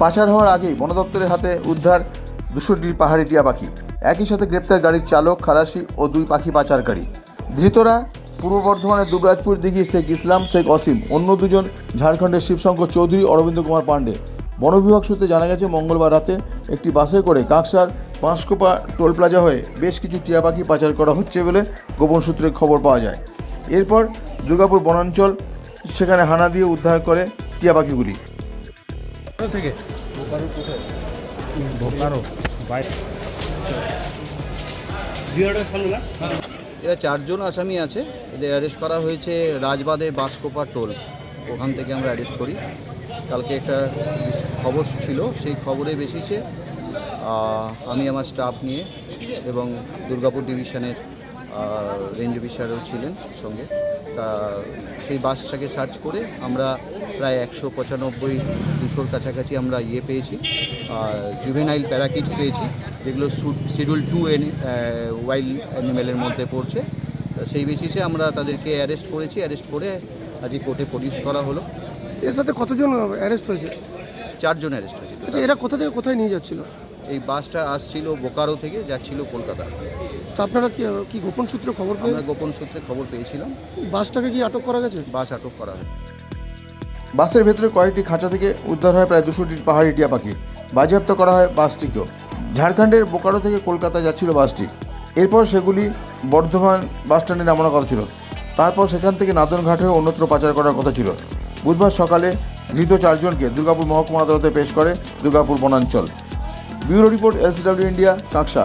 পাচার হওয়ার আগেই বন দপ্তরের হাতে উদ্ধার দুশোটি পাহাড়ি টিয়া পাখি। একই সাথে গ্রেপ্তার গাড়ির চালক, খালাসি ও দুই পাখি পাচারকারী। ধৃতরা পূর্ব বর্ধমানের দুবরাজপুর দিঘি শেখ ইসলাম, শেখ অসীম, অন্য দুজন ঝাড়খণ্ডের শিবশঙ্কর চৌধুরী, অরবিন্দ কুমার পাণ্ডে। বন বিভাগ সূত্রে জানা গেছে, মঙ্গলবার রাতে একটি বাসে করে কাঁকসার পাঁশকোপা টোল প্লাজা হয়ে বেশ কিছু টিয়া পাখি পাচার করা হচ্ছে বলে গোপন সূত্রে খবর পাওয়া যায়। এরপর দুর্গাপুর বনাঞ্চল, সেখানে হানা দিয়ে উদ্ধার করে টিয়া পাখিগুলি। কোথা থেকে? বোকারো বাইরে এরা চারজন আসামি আছে। এদের অ্যারেস্ট করা হয়েছে রাজবাদে বাসকোপা টোল। ওখান থেকে আমরা অ্যারেস্ট করি। কালকে একটা খবর ছিল সেই খবরে বেশিছে। আমি আমার স্টাফ নিয়ে এবং দুর্গাপুর ডিভিশনের রেঞ্জ অফিসারও ছিলেন সঙ্গে। তা সেই বাসটাকে সার্চ করে আমরা প্রায় একশো পঁচানব্বই দুশোর কাছাকাছি আমরা ইয়ে পেয়েছি জুভেনাইল প্যারাকিটস পেয়েছি যেগুলো শিডিউল টু এন ওয়াইল্ড অ্যানিমেলের মধ্যে পড়ছে। সেই বেসিসে আমরা তাদেরকে অ্যারেস্ট করেছি অ্যারেস্ট করে আজকে কোর্টে প্রডিউস করা হলো। এর সাথে কতজন অ্যারেস্ট হয়েছে? চারজন অ্যারেস্ট হয়েছে আচ্ছা এরা কোথা থেকে কোথায় নিয়ে যাচ্ছিল? এই বাসটা আসছিল বোকারো থেকে যাচ্ছিল কলকাতা। তা আপনারা কি কি গোপন সূত্রে খবর পেয়ে আমরা গোপন সূত্রে খবর পেয়েছিলাম। বাসটাকে কি আটক করা গেছে? বাস আটক করা হয় বাসের ভেতরে কয়েকটি খাঁচা থেকে উদ্ধার হয় প্রায় দুশোটি পাহাড়ি টিয়া পাখি। বাজেয়াপ্ত করা হয় বাসটিকেও। ঝাড়খণ্ডের বোকারো থেকে কলকাতা যাচ্ছিল বাসটি। এরপর সেগুলি বর্ধমান বাস স্ট্যান্ডে নামানোর কথা ছিল। তারপর সেখান থেকে নাদনঘাট হয়ে অন্যত্র পাচার করার কথা ছিল। বুধবার সকালে ধৃত চারজনকে দুর্গাপুর মহকুমা আদালতে পেশ করে দুর্গাপুর বনাঞ্চল। Bureau report LCW India Kanksa.